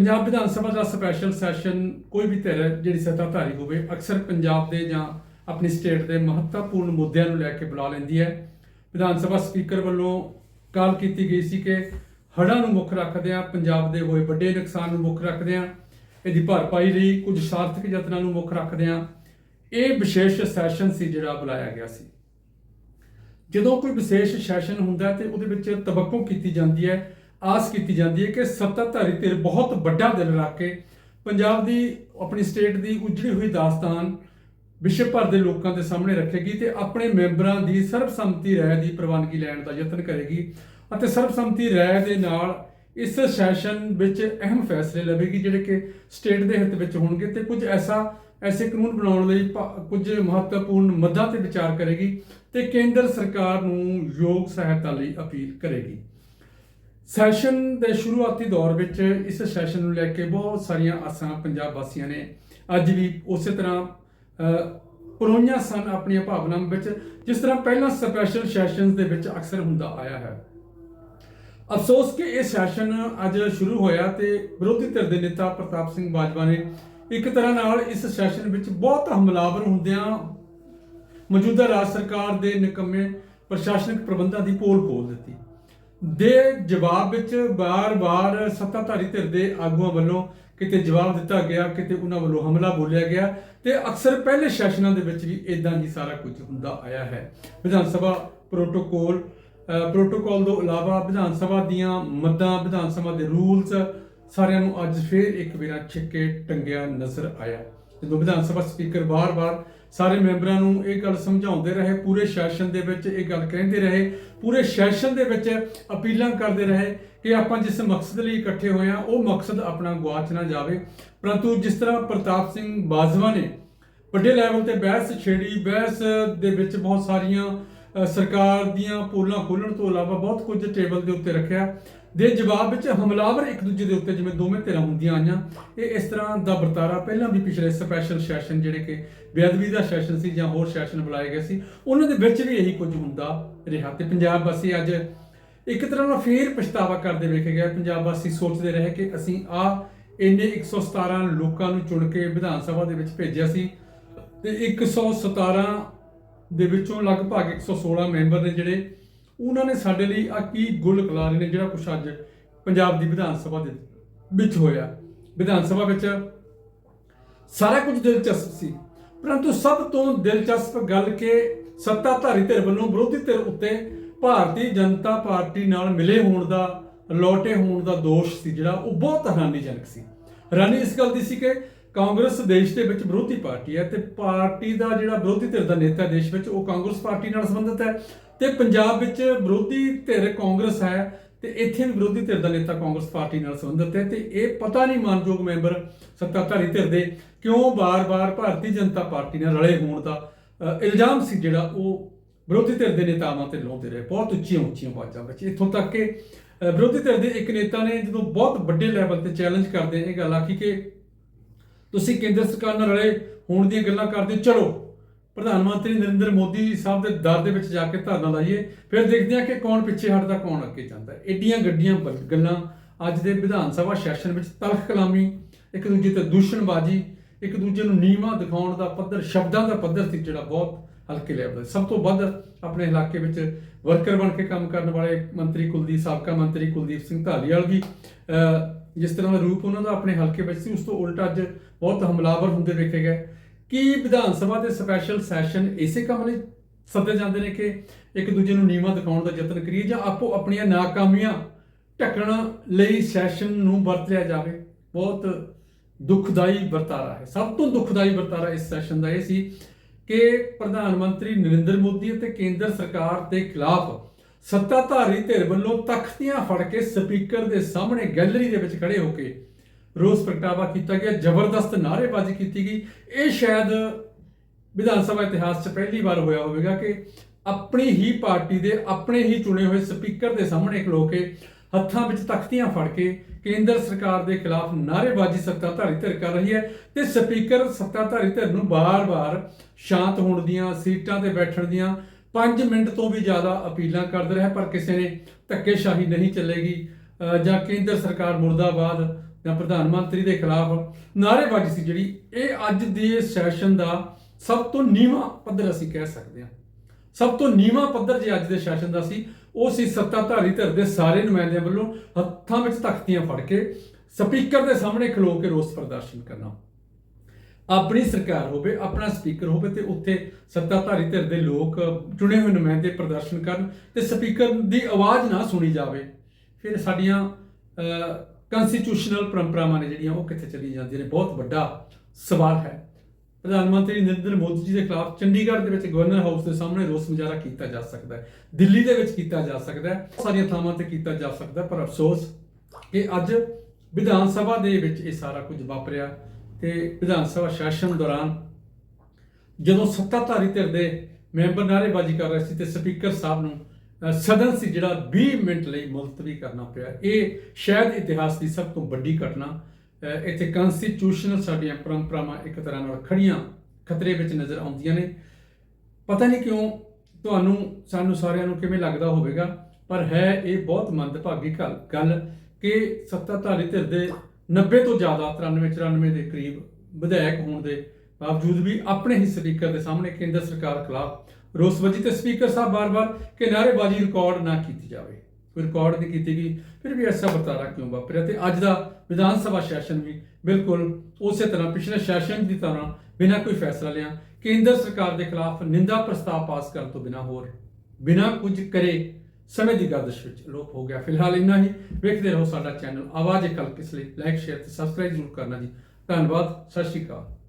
ਪੰਜਾਬ ਵਿਧਾਨ ਸਭਾ ਦਾ special session ਕੋਈ ਵੀ ਧਿਰ ਜਿਹੜੀ ਸੱਤਾਧਾਰੀ ਹੋਵੇ, ਅਕਸਰ ਪੰਜਾਬ ਦੇ ਜਾਂ ਆਪਣੀ ਸਟੇਟ ਦੇ ਮਹੱਤਵਪੂਰਨ ਮੁੱਦਿਆਂ ਨੂੰ ਲੈ ਕੇ ਬੁਲਾ ਲੈਂਦੀ ਹੈ। ਵਿਧਾਨ ਸਭਾ ਸਪੀਕਰ ਵੱਲੋਂ ਕਾਲ ਕੀਤੀ ਗਈ ਸੀ ਕਿ ਹੜ੍ਹਾਂ ਨੂੰ ਮੁੱਖ ਰੱਖਦਿਆਂ, ਪੰਜਾਬ ਦੇ ਹੋਏ ਵੱਡੇ ਨੁਕਸਾਨ ਨੂੰ ਮੁੱਖ ਰੱਖਦਿਆਂ, ਇਹਦੀ ਭਰਪਾਈ ਲਈ ਕੁਝ ਸਾਰਥਕ ਯਤਨਾਂ ਨੂੰ ਮੁੱਖ ਰੱਖਦਿਆਂ ਇਹ ਵਿਸ਼ੇਸ਼ ਸੈਸ਼ਨ ਸੀ ਜਿਹੜਾ ਬੁਲਾਇਆ ਗਿਆ ਸੀ। ਜਦੋਂ ਕੋਈ ਵਿਸ਼ੇਸ਼ ਸੈਸ਼ਨ ਹੁੰਦਾ ਹੈ ਤੇ ਉਹਦੇ ਵਿੱਚ ਤਵੱਕੋ ਕੀਤੀ ਜਾਂਦੀ ਹੈ ਆਸ ਕੀਤੀ ਜਾਂਦੀ ਹੈ ਕਿ ਸੱਤਾਧਾਰੀ ਧਿਰ ਬਹੁਤ ਵੱਡਾ ਦਿਲ ਰੱਖ ਕੇ ਪੰਜਾਬ ਦੀ ਆਪਣੀ ਸਟੇਟ ਦੀ ਉਜੜੀ ਹੋਈ ਦਾਸਤਾਨ ਵਿਸ਼ਵ ਭਰ ਦੇ ਲੋਕਾਂ ਦੇ ਸਾਹਮਣੇ ਰੱਖੇਗੀ ਤੇ ਆਪਣੇ ਮੈਂਬਰਾਂ ਦੀ ਸਰਬਸੰਮਤੀ ਰਾਏ ਦੀ ਪ੍ਰਵਾਨਗੀ ਲੈਣ ਦਾ ਯਤਨ ਕਰੇਗੀ ਅਤੇ ਸਰਬਸੰਮਤੀ ਰਾਏ ਦੇ ਨਾਲ ਇਸ ਸੈਸ਼ਨ ਵਿੱਚ ਅਹਿਮ ਫੈਸਲੇ ਲਵੇਗੀ ਜਿਹੜੇ ਕਿ ਸਟੇਟ ਦੇ ਹਿੱਤ ਵਿੱਚ ਹੋਣਗੇ ਤੇ ਕੁਝ ਐਸਾ, ਐਸੇ ਕਾਨੂੰਨ ਬਣਾਉਣ ਲਈ ਪ- ਕੁਝ ਮਹੱਤਵਪੂਰਨ ਮੱਦਾਂ ਤੇ ਵਿਚਾਰ ਕਰੇਗੀ ਤੇ ਕੇਂਦਰ ਸਰਕਾਰ ਨੂੰ ਯੋਗ ਸਹਾਇਤਾ ਲਈ ਅਪੀਲ ਕਰੇਗੀ। ਸੈਸ਼ਨ ਦੇ ਸ਼ੁਰੂਆਤੀ ਦੌਰ ਵਿੱਚ ਇਸ ਸੈਸ਼ਨ ਨੂੰ ਲੈ ਕੇ ਬਹੁਤ ਸਾਰੀਆਂ ਆਸਾਂ ਪੰਜਾਬ ਵਾਸੀਆਂ ਨੇ ਅੱਜ ਵੀ ਉਸੇ ਤਰ੍ਹਾਂ ਅਹ, ਪਰੋਈਆਂ ਸਨ ਆਪਣੀਆਂ ਭਾਵਨਾਵਾਂ ਵਿੱਚ ਜਿਸ ਤਰ੍ਹਾਂ ਪਹਿਲਾਂ ਸਪੈਸ਼ਲ ਸੈਸ਼ਨਸ ਦੇ ਵਿੱਚ ਅਕਸਰ ਹੁੰਦਾ ਆਇਆ ਹੈ। ਅਫਸੋਸ ਕਿ ਇਹ ਸੈਸ਼ਨ ਅੱਜ ਸ਼ੁਰੂ ਹੋਇਆ ਤੇ ਵਿਰੋਧੀ ਧਿਰ ਦੇ ਨੇਤਾ ਪ੍ਰਤਾਪ ਸਿੰਘ ਬਾਜਵਾ ਨੇ ਇੱਕ ਤਰ੍ਹਾਂ ਨਾਲ ਇਸ ਸੈਸ਼ਨ ਵਿੱਚ ਬਹੁਤ ਹਮਲਾਵਰ ਹੁੰਦਿਆਂ ਮੌਜੂਦਾ ਰਾਜ ਸਰਕਾਰ ਦੇ ਨਿਕੰਮੇ ਪ੍ਰਸ਼ਾਸਨਿਕ ਪ੍ਰਬੰਧਾਂ ਦੀ ਪੋਲ ਖੋਲ ਦਿੱਤੀ। ਦੇ ਜਵਾਬ ਵਿੱਚ ਬਾਰ-ਬਾਰ ਸੱਤਾਧਾਰੀ ਧਿਰ ਦੇ ਆਗੂਆਂ ਵੱਲੋਂ ਕਿਤੇ ਜਵਾਬ ਦਿੱਤਾ ਗਿਆ ਕਿਤੇ ਉਹਨਾਂ ਵੱਲੋਂ ਹਮਲਾ ਬੋਲਿਆ ਗਿਆ ਤੇ ਅਕਸਰ ਪਹਿਲੇ ਸੈਸ਼ਨਾਂ ਦੇ ਵਿੱਚ ਵੀ ਇਦਾਂ ਹੀ ਸਾਰਾ ਕੁਝ ਹੁੰਦਾ ਆਇਆ ਹੈ। ਵਿਧਾਨ ਸਭਾ ਪ੍ਰੋਟੋਕੋਲ ਅ, ਪ੍ਰੋਟੋਕਾਲ ਤੋਂ ਇਲਾਵਾ ਵਿਧਾਨ ਸਭਾ ਦੀਆਂ ਮੱਦਾਂ ਵਿਧਾਨ ਸਭਾ ਦੇ ਰੂਲਸ ਸਾਰਿਆਂ ਨੂੰ ਅੱਜ ਫੇਰ ਇੱਕ ਵਾਰ ਛਿੱਕੇ ਟੰਗਿਆ ਨਜ਼ਰ ਆਇਆ। ਜਦੋਂ ਵਿਧਾਨ ਸਭਾ ਸਪੀਕਰ ਬਾਰ-ਬਾਰ ਸਾਰੇ ਮੈਂਬਰਾਂ ਨੂੰ ਇਹ ਗੱਲ ਸਮਝਾਉਂਦੇ ਰਹੇ, ਪੂਰੇ ਸੈਸ਼ਨ ਦੇ ਵਿੱਚ ਇਹ ਗੱਲ ਕਹਿੰਦੇ ਰਹੇ, ਪੂਰੇ ਸੈਸ਼ਨ ਦੇ ਵਿੱਚ ਅਪੀਲਾਂ ਕਰਦੇ ਰਹੇ ਕਿ ਆਪਾਂ ਜਿਸ ਮਕਸਦ ਲਈ ਇਕੱਠੇ ਹੋਏ ਆ ਉਹ ਮਕਸਦ ਆਪਣਾ ਗਵਾਚ ਨਾ ਜਾਵੇ। ਪਰੰਤੂ ਜਿਸ ਤਰ੍ਹਾਂ ਪ੍ਰਤਾਪ ਸਿੰਘ ਬਾਜਵਾ ਨੇ ਵੱਡੇ ਲੈਵਲ ਤੇ ਬਹਿਸ ਛੇੜੀ, ਬਹਿਸ ਦੇ ਵਿੱਚ ਬਹੁਤ ਸਾਰੀਆਂ ਸਰਕਾਰ ਦੀਆਂ ਪੋਲਾਂ ਖੋਲਣ ਤੋਂ ਇਲਾਵਾ ਬਹੁਤ ਕੁਝ ਟੇਬਲ ਦੇ ਉੱਤੇ ਰੱਖਿਆ। ਦੇ ਜਵਾਬ ਵਿੱਚ ਹਮਲਾਵਰ ਇੱਕ ਦੂਜੇ ਦੇ ਉੱਤੇ ਜਿਵੇਂ ਦੋਵੇਂ ਧਿਰਾਂ ਹੁੰਦੀਆਂ ਆਈਆਂ, ਇਹ ਇਸ ਤਰ੍ਹਾਂ ਦਾ ਵਰਤਾਰਾ ਪਹਿਲਾਂ ਵੀ ਪਿਛਲੇ ਸਪੈਸ਼ਲ ਸੈਸ਼ਨ ਜਿਹੜੇ ਕਿ ਬੇਅਦਬੀ ਦਾ ਸੈਸ਼ਨ ਸੀ ਜਾਂ ਹੋਰ ਸੈਸ਼ਨ ਬੁਲਾਏ ਗਏ ਸੀ, ਉਹਨਾਂ ਦੇ ਵਿੱਚ ਵੀ ਇਹੀ ਕੁਝ ਹੁੰਦਾ ਰਿਹਾ ਤੇ ਪੰਜਾਬ ਵਾਸੀ ਅੱਜ ਇੱਕ ਤਰ੍ਹਾਂ ਨਾਲ ਫੇਰ ਪਛਤਾਵਾ ਕਰਦੇ ਵੇਖੇ ਗਏ। ਪੰਜਾਬ ਵਾਸੀ ਸੋਚਦੇ ਰਹੇ ਕਿ ਅਸੀਂ ਆ ਇੰਨੇ 117 ਲੋਕਾਂ ਨੂੰ ਚੁਣ ਕੇ ਵਿਧਾਨ ਸਭਾ ਦੇ ਵਿੱਚ ਭੇਜਿਆ ਸੀ ਤੇ 117 ਦੇ ਵਿੱਚੋਂ ਲਗਭਗ 116 ਮੈਂਬਰ ਨੇ ਜਿਹੜੇ ਉਹਨਾਂ ਨੇ ਸਾਡੇ ਲਈ ਆ ਕੀ ਗੁਲ ਕਲਾਰੇ ਨੇ ਜਿਹੜਾ ਕੁਛ ਅੱਜ ਪੰਜਾਬ ਦੀ ਵਿਧਾਨ ਸਭਾ ਦੇ ਵਿੱਚ ਹੋਇਆ। ਵਿਧਾਨ ਸਭਾ ਵਿੱਚ ਸਾਰਾ ਕੁਝ ਦਿਲਚਸਪ ਸੀ। ਪਰੰਤੂ ਸਭ ਤੋਂ ਦਿਲਚਸਪ ਗੱਲ ਕਿ ਸੱਤਾਧਾਰੀ ਧਿਰ ਵੱਲੋਂ ਵਿਰੋਧੀ ਧਿਰ ਉੱਤੇ ਭਾਰਤੀ ਜਨਤਾ ਪਾਰਟੀ ਨਾਲ ਮਿਲੇ ਹੋਣ ਦਾ, ਲੋਟੇ ਹੋਣ ਦਾ ਦੋਸ਼ ਸੀ ਜਿਹੜਾ ਉਹ ਬਹੁਤ ਹੈਰਾਨੀਜਨਕ ਸੀ। ਹੈਰਾਨੀ ਇਸ ਗੱਲ ਦੀ ਸੀ ਕਿ ਕਾਂਗਰਸ ਦੇਸ਼ ਦੇ ਵਿੱਚ ਵਿਰੋਧੀ ਪਾਰਟੀ ਹੈ ਤੇ ਪਾਰਟੀ ਦਾ ਜਿਹੜਾ ਵਿਰੋਧੀ ਧਿਰ ਦਾ ਨੇਤਾ ਦੇਸ਼ ਵਿੱਚ, ਉਹ ਕਾਂਗਰਸ ਪਾਰਟੀ ਨਾਲ ਸੰਬੰਧਿਤ ਹੈ। ਤੇ ਪੰਜਾਬ ਵਿੱਚ ਵਿਰੋਧੀ ਧਿਰ ਕਾਂਗਰਸ ਹੈ ਤੇ ਇੱਥੇ ਵੀ ਵਿਰੋਧੀ ਧਿਰ ਦਾ ਨੇਤਾ ਕਾਂਗਰਸ ਪਾਰਟੀ ਨਾਲ ਸੰਬੰਧਿਤ ਹੈ ਤੇ ਇਹ ਪਤਾ ਨਹੀਂ ਮਾਨਯੋਗ ਮੈਂਬਰ ਸੱਤਾਧਾਰੀ ਧਿਰ ਦੇ ਕਿਉਂ ਬਾਰ-ਬਾਰ ਭਾਰਤੀ ਜਨਤਾ ਪਾਰਟੀ ਨਾਲ ਰਲੇ ਹੋਣ ਦਾ ਇਲਜ਼ਾਮ ਸੀ ਜਿਹੜਾ ਉਹ ਵਿਰੋਧੀ ਧਿਰ ਦੇ ਨੇਤਾਵਾਂ ਤੇ ਲਾਉਂਦੇ ਰਹੇ। ਬਹੁਤ ਉੱਚੀਆਂ ਉੱਚੀਆਂ ਆਵਾਜ਼ਾਂ ਵਿੱਚ। ਇੱਥੋਂ ਤੱਕ ਕਿ ਵਿਰੋਧੀ ਧਿਰ ਦੇ ਇੱਕ ਨੇਤਾ ਨੇ ਜਦੋਂ ਬਹੁਤ ਵੱਡੇ ਲੈਵਲ ਤੇ ਚੈਲੰਜ ਕਰਦੇ ਇਹ ਗੱਲ ਆਖੀ ਕਿ ਤੁਸੀਂ ਕੇਂਦਰ ਸਰਕਾਰ ਨਾਲ ਰਲੇ ਹੋਣ ਦੀਆਂ ਗੱਲਾਂ ਕਰਦੇ ਹੋ, ਚਲੋ ਪ੍ਰਧਾਨ ਮੰਤਰੀ ਨਰਿੰਦਰ ਮੋਦੀ ਸਾਹਿਬ ਦੇ ਦਰ ਦੇ ਵਿੱਚ ਜਾ ਕੇ ਧਰਨਾ ਲਾਈਏ ਫਿਰ ਦੇਖਦੇ ਹਾਂ ਕਿ ਕੌਣ ਪਿੱਛੇ ਹਟਦਾ ਕੌਣ ਅੱਗੇ ਜਾਂਦਾ। ਏਡੀਆਂ ਗੱਡੀਆਂ ਗੱਲਾਂ ਅੱਜ ਦੇ ਵਿਧਾਨ ਸਭਾ ਸੈਸ਼ਨ ਵਿੱਚ ਤਲਖ ਕਲਾਮੀ ਇੱਕ ਦੂਜੇ ਤੇ ਦੂਸ਼ਣਬਾਜ਼ੀ ਇੱਕ ਦੂਜੇ ਨੂੰ ਨੀਵਾਂ ਦਿਖਾਉਣ ਦਾ ਪੱਧਰ ਸ਼ਬਦਾਂ ਦਾ ਪੱਧਰ ਸੀ ਜਿਹੜਾ ਬਹੁਤ ਹਲਕੇ ਲੈਵਲ ਸਭ ਤੋਂ ਵੱਧ ਆਪਣੇ ਇਲਾਕੇ ਵਿੱਚ ਵਰਕਰ ਬਣ ਕੇ ਕੰਮ ਕਰਨ ਵਾਲੇ ਮੰਤਰੀ ਕੁਲਦੀਪ ਸਾਬਕਾ ਮੰਤਰੀ ਕੁਲਦੀਪ ਸਿੰਘ ਧਾਲੀਵਾਲ ਵੀ ਅਹ, ਜਿਸ ਤਰ੍ਹਾਂ ਦਾ ਰੂਪ ਉਹਨਾਂ ਦਾ ਆਪਣੇ ਹਲਕੇ ਵਿੱਚ ਸੀ ਉਸ ਤੋਂ ਉਲਟ ਅੱਜ ਬਹੁਤ ਹਮਲਾਵਰ ਹੁੰਦੇ ਵੇਖੇ ਗਏ। ਕੀ ਵਿਧਾਨ ਸਭਾ ਦੇ ਸਪੈਸ਼ਲ ਸੈਸ਼ਨ ਇਸੇ ਕੰਮ ਲਈ ਸੱਦੇ ਜਾਂਦੇ ਨੇ ਕਿ ਇੱਕ ਦੂਜੇ ਨੂੰ ਨੀਵਾਂ ਦਿਖਾਉਣ ਦਾ ਯਤਨ ਕਰੀਏ ਜਾਂ ਆਪੋ ਆਪਣੀਆਂ ਨਾਕਾਮੀਆਂ ਢੱਕਣ ਲਈ ਸੈਸ਼ਨ ਨੂੰ ਵਰਤ ਲਿਆ ਜਾਵੇ? ਬਹੁਤ ਦੁਖਦਾਈ ਵਰਤਾਰਾ ਹੈ। ਸਭ ਤੋਂ ਦੁਖਦਾਈ ਵਰਤਾਰਾ ਇਸ ਸੈਸ਼ਨ ਦਾ ਇਹ ਸੀ ਕਿ ਪ੍ਰਧਾਨ ਮੰਤਰੀ ਨਰਿੰਦਰ ਮੋਦੀ ਅਤੇ ਕੇਂਦਰ ਸਰਕਾਰ ਦੇ ਖਿਲਾਫ ਸੱਤਾਧਾਰੀ ਧਿਰ ਵੱਲੋਂ ਤਖਤੀਆਂ ਫੜ ਕੇ ਸਪੀਕਰ ਦੇ ਸਾਹਮਣੇ ਗੈਲਰੀ ਦੇ ਵਿੱਚ ਖੜੇ ਹੋ ਕੇ ਰੋਸ ਪ੍ਰਗਟਾਵਾ ਕੀਤਾ ਗਿਆ, ਜ਼ਬਰਦਸਤ ਨਾਅਰੇਬਾਜ਼ੀ ਕੀਤੀ ਗਈ। ਇਹ ਸ਼ਾਇਦ ਵਿਧਾਨ ਸਭਾ ਇਤਿਹਾਸ 'ਚ ਪਹਿਲੀ ਵਾਰ ਹੋਇਆ ਹੋਵੇਗਾ ਕਿ ਆਪਣੀ ਹੀ ਪਾਰਟੀ ਦੇ ਆਪਣੇ ਹੀ ਚੁਣੇ ਹੋਏ ਸਪੀਕਰ ਦੇ ਸਾਹਮਣੇ ਖਲੋ ਕੇ ਹੱਥਾਂ ਵਿੱਚ ਤਖਤੀਆਂ ਫੜ ਕੇ ਕੇਂਦਰ ਸਰਕਾਰ ਦੇ ਖਿਲਾਫ ਨਾਅਰੇਬਾਜ਼ੀ ਸੱਤਾਧਾਰੀ ਧਿਰ ਕਰ ਰਹੀ ਹੈ ਤੇ ਸਪੀਕਰ ਸੱਤਾਧਾਰੀ ਧਿਰ ਨੂੰ ਬਾਰ-ਬਾਰ ਸ਼ਾਂਤ ਹੋਣ ਦੀਆਂ, ਸੀਟਾਂ ਤੇ ਬੈਠਣ ਦੀਆਂ 5 ਮਿੰਟ ਤੋਂ ਵੀ ਜ਼ਿਆਦਾ ਅਪੀਲਾਂ ਕਰਦਾ ਰਿਹਾ, ਪਰ ਕਿਸੇ ਨੇ ਧੱਕੇਸ਼ਾਹੀ ਨਹੀਂ ਚੱਲੇਗੀ। ਜਾਂ ਕੇਂਦਰ ਸਰਕਾਰ ਮੁਰਦਾਬਾਦ ਜਾਂ ਪ੍ਰਧਾਨ ਮੰਤਰੀ ਦੇ ਖਿਲਾਫ ਨਾਅਰੇਬਾਜ਼ੀ ਸੀ ਜਿਹੜੀ ਇਹ ਅੱਜ ਦੇ ਸੈਸ਼ਨ ਦਾ ਸਭ ਤੋਂ ਨੀਵਾਂ ਪੱਧਰ ਅਸੀਂ ਕਹਿ ਸਕਦੇ ਹਾਂ। ਸਭ ਤੋਂ ਨੀਵਾਂ ਪੱਧਰ ਜੇ ਅੱਜ ਦੇ ਸੈਸ਼ਨ ਦਾ ਸੀ, ਉਹ ਸੀ ਸੱਤਾਧਾਰੀ ਧਿਰ ਦੇ ਸਾਰੇ ਨੁਮਾਇੰਦਿਆਂ ਵੱਲੋਂ ਹੱਥਾਂ ਵਿੱਚ ਤਖਤੀਆਂ ਫੜ ਕੇ ਸਪੀਕਰ ਦੇ ਸਾਹਮਣੇ ਖਲੋ ਕੇ ਰੋਸ ਪ੍ਰਦਰਸ਼ਨ ਕਰਨਾ। ਆਪਣੀ ਸਰਕਾਰ ਹੋਵੇ, ਆਪਣਾ ਸਪੀਕਰ ਹੋਵੇ ਤੇ ਉੱਥੇ ਸੱਤਾਧਾਰੀ ਧਿਰ ਦੇ ਲੋਕ ਚੁਣੇ ਹੋਏ ਨੁਮਾਇੰਦੇ ਪ੍ਰਦਰਸ਼ਨ ਕਰਨ ਤੇ ਸਪੀਕਰ ਦੀ ਆਵਾਜ਼ ਨਾ ਸੁਣੀ ਜਾਵੇ। ਫਿਰ ਸਾਡੀਆਂ ਕਨਸਟੀਟਿਊਸ਼ਨਲ ਪਰੰਪਰਾਵਾਂ ਨੇ ਜਿਹੜੀਆਂ ਉਹ ਕਿੱਥੇ ਚਲੀ ਜਾਂਦੀਆਂ ਨੇ, ਬਹੁਤ ਵੱਡਾ ਸਵਾਲ ਹੈ। ਪ੍ਰਧਾਨ ਮੰਤਰੀ ਨਰਿੰਦਰ ਮੋਦੀ ਜੀ ਦੇ ਖਿਲਾਫ ਚੰਡੀਗੜ੍ਹ ਦੇ ਵਿੱਚ ਗਵਰਨਰ ਹਾਊਸ ਦੇ ਸਾਹਮਣੇ ਰੋਸ ਮੁਜ਼ਾਹਰਾ ਕੀਤਾ ਜਾ ਸਕਦਾ ਹੈ। ਦਿੱਲੀ ਦੇ ਵਿੱਚ ਕੀਤਾ ਜਾ ਸਕਦਾ ਹੈ, ਸਾਰੀਆਂ ਥਾਵਾਂ ਤੇ ਕੀਤਾ ਜਾ ਸਕਦਾ ਪਰ ਅਫਸੋਸ ਕਿ ਅੱਜ ਵਿਧਾਨ ਸਭਾ ਦੇ ਵਿੱਚ ਇਹ ਸਾਰਾ ਕੁਝ ਵਾਪਰਿਆ ਤੇ ਵਿਧਾਨ ਸਭਾ ਸੈਸ਼ਨ ਦੌਰਾਨ ਜਦੋਂ ਸੱਤਾਧਾਰੀ ਧਿਰ ਦੇ ਮੈਂਬਰ ਨਾਅਰੇਬਾਜ਼ੀ ਕਰ ਰਹੇ ਸੀ ਤੇ ਸਪੀਕਰ ਸਾਹਿਬ ਨੂੰ ਸਦਨ ਸੀ ਜਿਹੜਾ 20 ਮਿੰਟ ਲਈ ਮੁਲਤਵੀ ਕਰਨਾ ਪਿਆ। ਇਹ ਸ਼ਾਇਦ ਇਤਿਹਾਸ ਦੀ ਸਭ ਤੋਂ ਵੱਡੀ ਘਟਨਾ ਇੱਥੇ ਕਨਸਟੀਟਿਊਸ਼ਨਲ ਸਾਡੀਆਂ ਪਰੰਪਰਾਵਾਂ ਇੱਕ ਤਰ੍ਹਾਂ ਨਾਲ ਖੜੀਆਂ ਖਤਰੇ ਵਿੱਚ ਨਜ਼ਰ ਆਉਂਦੀਆਂ ਨੇ। ਪਤਾ ਨਹੀਂ ਕਿਉਂ ਤੁਹਾਨੂੰ, ਸਾਨੂੰ ਸਾਰਿਆਂ ਨੂੰ ਕਿਵੇਂ ਲੱਗਦਾ ਹੋਵੇਗਾ, ਪਰ ਹੈ ਇਹ ਬਹੁਤ ਮੰਦਭਾਗੀ ਗੱਲ ਗੱਲ ਕਿ ਸੱਤਾਧਾਰੀ ਧਿਰ ਦੇ 90 ਤੋਂ ਜ਼ਿਆਦਾ 93 94 ਦੇ ਕਰੀਬ ਵਿਧਾਇਕ ਹੋਣ ਦੇ ਬਾਵਜੂਦ ਵੀ ਆਪਣੇ ਹੀ ਸਪੀਕਰ ਦੇ ਸਾਹਮਣੇ ਕੇਂਦਰ ਸਰਕਾਰ ਖਿਲਾਫ ਰੋਸ ਵਜੀ ਤੇ ਸਪੀਕਰ ਸਾਹਿਬ ਬਾਰ-ਬਾਰ ਕਿ ਨਾਅਰੇਬਾਜ਼ੀ ਰਿਕਾਰਡ ਨਾ ਕੀਤੀ ਜਾਵੇ। ਕੋਈ ਰਿਕਾਰਡ ਨਹੀਂ ਕੀਤੀ ਗਈ, ਫਿਰ ਵੀ ਐਸਾ ਵਰਤਾਰਾ ਕਿਉਂ ਵਾਪਰਿਆ? ਤੇ ਅੱਜ ਦਾ ਵਿਧਾਨ ਸਭਾ ਸੈਸ਼ਨ ਵੀ ਬਿਲਕੁਲ ਉਸੇ ਤਰ੍ਹਾਂ ਪਿਛਲੇ ਸੈਸ਼ਨ ਦੀ ਤਰ੍ਹਾਂ ਬਿਨਾਂ ਕੋਈ ਫੈਸਲਾ ਲਿਆ। ਕੇਂਦਰ ਸਰਕਾਰ ਦੇ ਖਿਲਾਫ ਨਿੰਦਾ ਪ੍ਰਸਤਾਵ ਪਾਸ ਕਰਨ ਤੋਂ ਬਿਨਾਂ ਹੋਰ ਬਿਨਾਂ ਕੁਝ ਕਰੇ ਸਮੇਂ ਦੀ ਗਰਦਸ਼ ਵਿੱਚ ਲੋਪ ਹੋ ਗਿਆ। ਫਿਲਹਾਲ ਇੰਨਾ ਹੀ। ਵੇਖਦੇ ਰਹੋ ਸਾਡਾ ਚੈਨਲ ਆਵਾਜ਼ ਇੱਕ ਹਲਕ ਇਸ ਲਈ। ਲਾਈਕ ਸ਼ੇਅਰ ਤੇ ਸਬਸਕ੍ਰਾਈਬ ਜ਼ਰੂਰ ਕਰਨਾ ਜੀ। ਧੰਨਵਾਦ। ਸਤਿ ਸ਼੍ਰੀ ਅਕਾਲ।